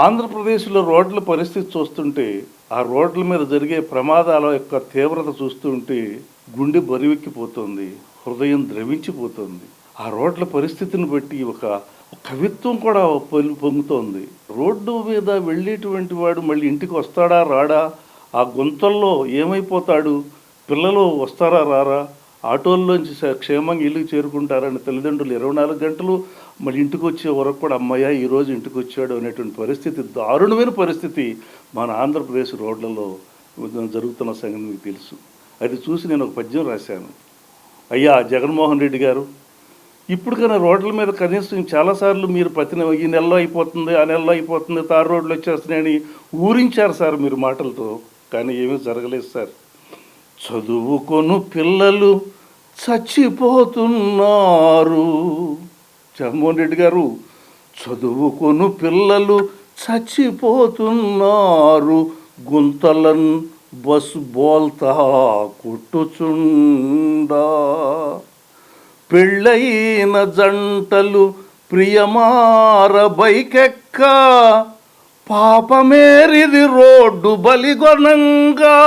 ఆంధ్రప్రదేశ్లో రోడ్ల పరిస్థితి చూస్తుంటే ఆ రోడ్ల మీద జరిగే ప్రమాదాల యొక్క తీవ్రత చూస్తుంటే గుండె బరువెక్కిపోతుంది హృదయం ద్రవించిపోతుంది. ఆ రోడ్ల పరిస్థితిని బట్టి ఒక కవిత్వం కూడా పొంగుతోంది. రోడ్డు మీద వెళ్ళేటువంటి వాడు మళ్ళీ ఇంటికి వస్తాడా రాడా? ఆ గుంతల్లో ఏమైపోతాడు? పిల్లలు వస్తారా రారా? ఆటోల్లోంచి క్షేమంగా ఇల్లుకి చేరుకుంటారని తల్లిదండ్రులు ఇరవై నాలుగు గంటలు మళ్ళీ ఇంటికి వచ్చే వరకు కూడా అమ్మయ్య ఈరోజు ఇంటికి వచ్చాడు అనేటువంటి పరిస్థితి దారుణమైన పరిస్థితి మన ఆంధ్రప్రదేశ్ రోడ్లలో జరుగుతున్న సంగతి మీకు తెలుసు. అది చూసి నేను ఒక పద్యం రాశాను. అయ్యా జగన్మోహన్ రెడ్డి గారు ఇప్పుడు రోడ్ల మీద కనీసం చాలాసార్లు మీరు ప్రతి ఈ నెలలో అయిపోతుంది ఆ నెలలో అయిపోతుంది తారు రోడ్లు వచ్చేస్తున్నాయని ఊరించారు సార్ మీరు మాటలతో కానీ ఏమీ జరగలేదు సార్. చదువుకొను పిల్లలు చచ్చిపోతున్నారు. జగన్మోహన్ రెడ్డి గారు చదువుకొను పిల్లలు చచ్చిపోతున్నారు. గుంతలన్ బస్ బోల్తా కొట్టుచుండా. పెళ్ళైన జంటలు ప్రియమార బైకెక్క. పాపమేరిది రోడ్డు బలిగొనంగా.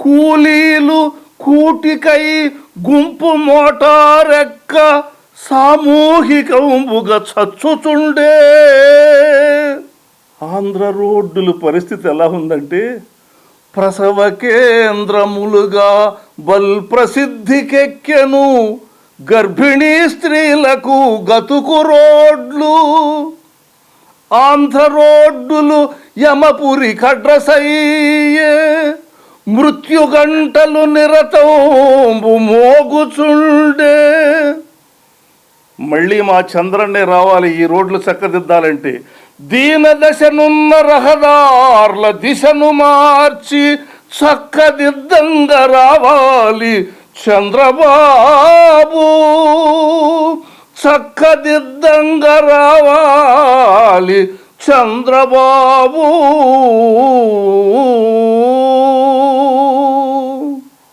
కూలీలు కూటికై గుంపు మోటారెక్క. సామూహికంబుగా చచ్చుచుండే. ఆంధ్ర రోడ్డులు పరిస్థితి ఎలా ఉందంటే ప్రసవ కేంద్రములుగా బల్ ప్రసిద్ధికెక్కెను గర్భిణీ స్త్రీలకు గతుకు రోడ్లు. ఆంధ్ర రోడ్డులు యమపురి కడ్రసయ్యే. మృత్యుగంటలు నిరతంబు మోగుచుండే. మళ్ళీ మా చంద్రన్నే రావాలి ఈ రోడ్లు చక్కదిద్దాలంటే. దీన దశనున్న రహదార్ల దిశను మార్చి చక్కదిద్దంగా రావాలి చంద్రబాబు. చక్కదిద్దంగా రావాలి చంద్రబాబు.